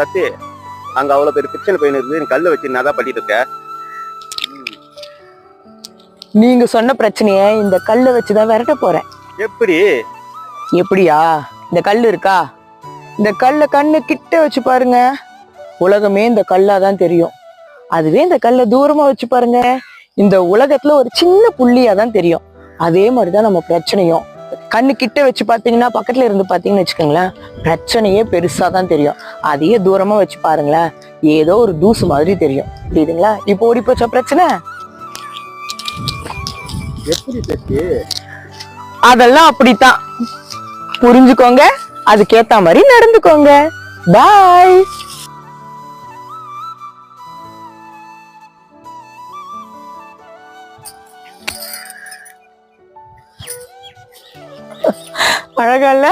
தத்து அங்க அவ்வளவு பெரிய பிரச்சனை போயின்னு இருக்குது நீ கல்ல வச்சு நான் தான் பண்ணிட்டு இருக்க? நீங்க சொன்ன பிரச்சனைய இந்த கல்லை வச்சுதான் விரட்ட போறேன். எப்படி? எப்படியா? இந்த கல் இருக்கா? இந்த கல்லை கண்ணு கிட்ட வச்சு பாருங்க. உலகமே இந்த கல்லா தான் தெரியும். அதுவே இந்த கல்லை தூரமா வச்சு பாருங்க. இந்த உலகத்துல ஒரு சின்ன புள்ளியா தான் தெரியும். அதே மாதிரிதான் நம்ம பிரச்சனையும். கண்ணு கிட்ட வச்சு பாத்தீங்கன்னா பக்கத்துல இருந்து பாத்தீங்கன்னு வச்சுக்கோங்களேன் பிரச்சனையே பெருசா தான் தெரியும். அதையே தூரமா வச்சு பாருங்களேன் ஏதோ ஒரு தூசு மாதிரி தெரியும். புரியுதுங்களா? இப்போ ஓடி போச்சா பிரச்சனை? அதெல்லாம் அப்படித்தான். புரிஞ்சுக்கோங்க அதுக்கேத்த மாதிரி நடந்துக்கோங்க. பாய் அழகா இல்ல